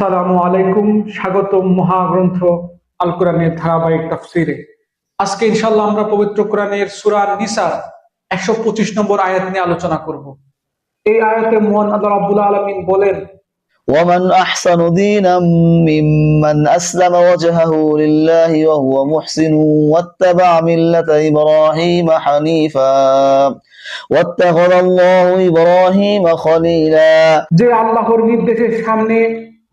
আসসালামু আলাইকুম স্বাগতম মহাগ্রন্থ আল কোরআনের ধারাবাহিক তাফসিরে আজকে ইনশাল্লাহ আমরা পবিত্র কোরআনের সুরা নিসার একশো পঁচিশ নম্বর আয়াত নিয়ে আলোচনা করব এই আয়াতে মোহন আল্লাহ রাব্বুল আলমিন বলেন ومن أحسن دينا ممن أسلم وجهه لله وهو محسن واتبع ملة إبراهيم حنيفا واتخذ الله إبراهيم خليلا যে আল্লাহর নির্দেশের সামনে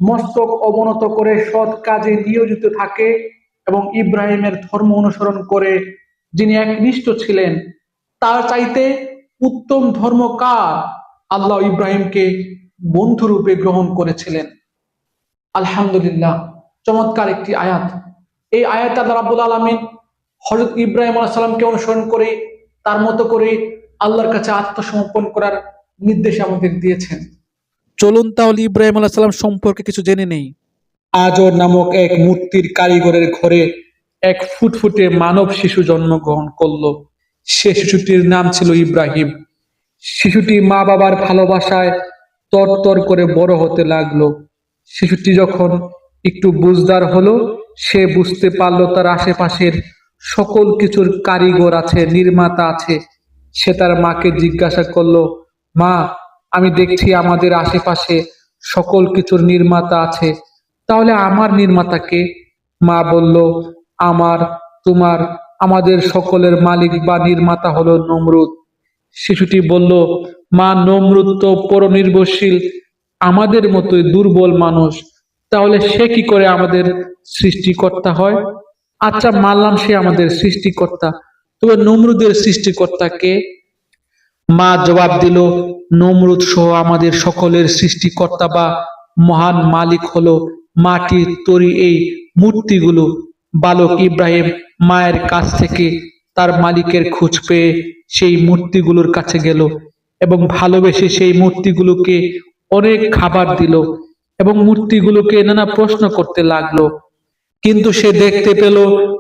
মস্তক অবনত করে সৎ কাজে নিয়োজিত থাকে এবং ইব্রাহিমের ধর্ম অনুসরণ করে যিনি একনিষ্ঠ ছিলেন, তার চাইতে উত্তম ধর্ম কার? আল্লাহ ইব্রাহিমকে বন্ধুরূপে গ্রহণ করেছিলেন। আলহামদুলিল্লাহ, চমৎকার একটি আয়াত। এই আয়াত আল্লাহ রাবুল আলমিন হজরত ইব্রাহিম আলাইসাল্লামকে অনুসরণ করে, তার মতো করে আল্লাহর কাছে আত্মসমর্পণ করার নির্দেশ আমাদের দিয়েছেন। চলুন তাহলে ইব্রাহিম আলাহ সাল্লাম সম্পর্কে কিছু জেনে নেই। আজর নামক এক মূর্তির কারিগরের ঘরে এক ফুটফুটে মানব শিশু জন্মগ্রহণ করল। সে শিশুটির নাম ছিল ইব্রাহিম। শিশুটি মা বাবার ভালোবাসায় তরতর করে বড় হতে লাগল। শিশুটি যখন একটু বুঝদার হলো, সে বুঝতে পারল তার আশেপাশের সকল কিছুর কারিগর আছে, নির্মাতা আছে। সে তার মাকে জিজ্ঞাসা করল, মা আমি দেখছি আমাদের আশেপাশে সকল কিছুর নির্মাতা আছে। তাহলে আমার নির্মাতাকে মা বলল, আমার, তোমার, আমাদের সকলের মালিক বা নির্মাতা হলো নমরুদ। শিশুটি বলল, মা, নমরুদ তো পরনির্ভরশীল, আমাদের মতোই দুর্বল মানুষ। তাহলে সে কি করে আমাদের সৃষ্টিকর্তা হয়? আচ্ছা মানলাম সে আমাদের সৃষ্টিকর্তা। তবে নমরুদের সৃষ্টিকর্তাকে মা জবাব দিল নমরুদ সহ আমাদের সকলের সৃষ্টিকর্তা বা মহান মালিক হলো মাটির তৈরি এই মূর্তিগুলো। বালক ইব্রাহিম মায়ের কাছ থেকে তার মালিকের খোঁজ পেয়ে সেই মূর্তিগুলোর কাছে গেল এবং ভালোবেসে সেই মূর্তিগুলোকে অনেক খাবার দিল এবং মূর্তিগুলোকে নানা প্রশ্ন করতে লাগল। কিন্তু সে দেখতে পেল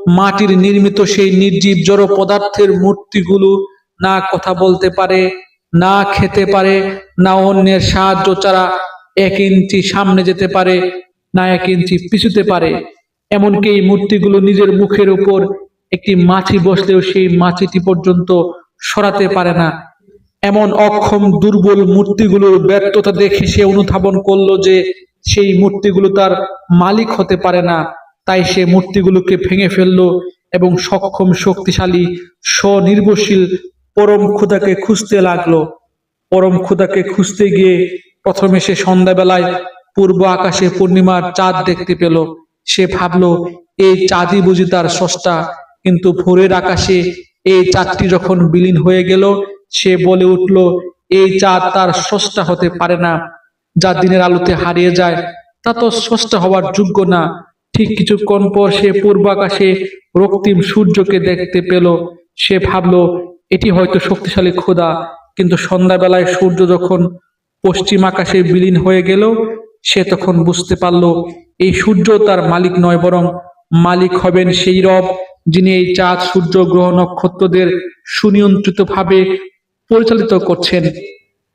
মাটির নির্মিত সেই নির্জীব জড় পদার্থের মূর্তিগুলো না কথা বলতে পারে না খেতে পারে, না অন্যের সাহায্য ছাড়া এক ইঞ্চি সামনে যেতে পারে, না এক ইঞ্চি পিছুতে পারে। এমনকি এই মূর্তিগুলো নিজের মুখের উপর একটি মাছি বসলেও সেই মাছিটি পর্যন্ত সরাতে পারে না। এমন অক্ষম, দুর্বল মূর্তিগুলোর ব্যর্থতা দেখে সে অনুধাবন করল যে সেই মূর্তিগুলো তার মালিক হতে পারে না। তাই সে মূর্তিগুলোকে ভেঙে ফেলল এবং সক্ষম, শক্তিশালী, স্বনির্ভরশীল পরম ক্ষুদাকে খুঁজতে লাগল। পরম ক্ষুদাকে খুঁজতে গিয়ে প্রথমে সে সন্ধ্যাবেলায় পূর্ব আকাশে পূর্ণিমার চাঁদ দেখতে পেল। সে ভাবলো, এই চাঁদই বুঝি তার স্রষ্টা। কিন্তু ভোরের আকাশে এই চাঁদটি যখন বিলীন হয়ে গেল, সে বলে উঠল, এই চাঁদ তার স্রষ্টা হতে পারে না। যা দিনের আলোতে হারিয়ে যায়, তা তো স্রষ্টা হওয়ার যোগ্য না। ঠিক কিছুক্ষণ পর সে পূর্ব আকাশে রক্তিম সূর্যকে দেখতে পেল। সে ভাবলো এটি হয়তো শক্তিশালী খোদা কিন্তু সন্ধ্যাবেলায় সূর্য যখন পশ্চিম আকাশে বিলীন হয়ে গেল, সে তখন বুঝতে পারল, এই সূর্য তার মালিক নয়, বরং মালিক হবেন সেই রব, যিনি এই চাঁদ সূর্য গ্রহ নক্ষত্রদের সুনিয়ন্ত্রিত ভাবে পরিচালিত করছেন।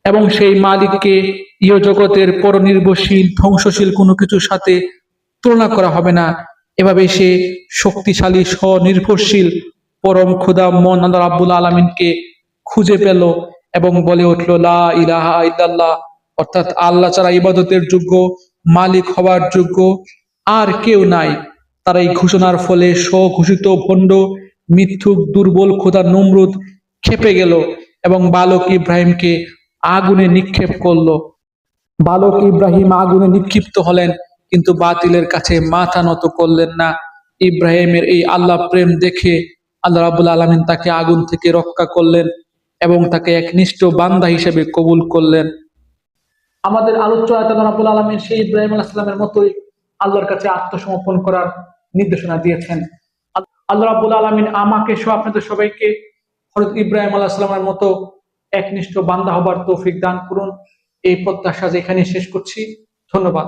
এবং সেই মালিককে ইহ জগতের পরনির্ভরশীল, ধ্বংসশীল কোনো কিছুর সাথে তুলনা করা হবে না। এভাবে সে শক্তিশালী, স্বনির্ভরশীল পরম খোদা মন আল্লাহ রাব্বুল আলমিনকে খুঁজে পেল এবং বলে উঠল, লা ইলাহা ইল্লাল্লাহ। অর্থাৎ আল্লাহ ছাড়া ইবাদতের যোগ্য, মালিক হওয়ার যোগ্য আর কেউ নাই। তার এই ঘোষণার ফলে স্বঘোষিত ভণ্ড, মিথ্যুক, দুর্বল খোদা নমরুদ খেপে গেল এবং বালক ইব্রাহিমকে আগুনে নিক্ষেপ করল। বালক ইব্রাহিম আগুনে নিক্ষিপ্ত হলেন, কিন্তু বাতিলের কাছে মাথা নত করলেন না। ইব্রাহিমের এই আল্লাহ প্রেম দেখে আল্লাহ রাবুল আলমিন তাকে আগুন থেকে রক্ষা করলেন এবং তাকে একনিষ্ঠ বান্দা হিসেবে কবুল করলেন। আমাদের আলোচ্য আয়তাল রাবুল আলমিন সেই ইব্রাহিম আলাহিসামের মতোই আল্লাহর কাছে আত্মসমর্পণ করার নির্দেশনা দিয়েছেন। আল্লাহ রাবুল আলমিন আমাকে সহ আপনাদের সবাইকে হরত ইব্রাহিম আলাহিসামের মতো একনিষ্ঠ বান্দা হবার তৌফিক দান করুন। এই প্রত্যাশা যেখানে শেষ করছি। ধন্যবাদ।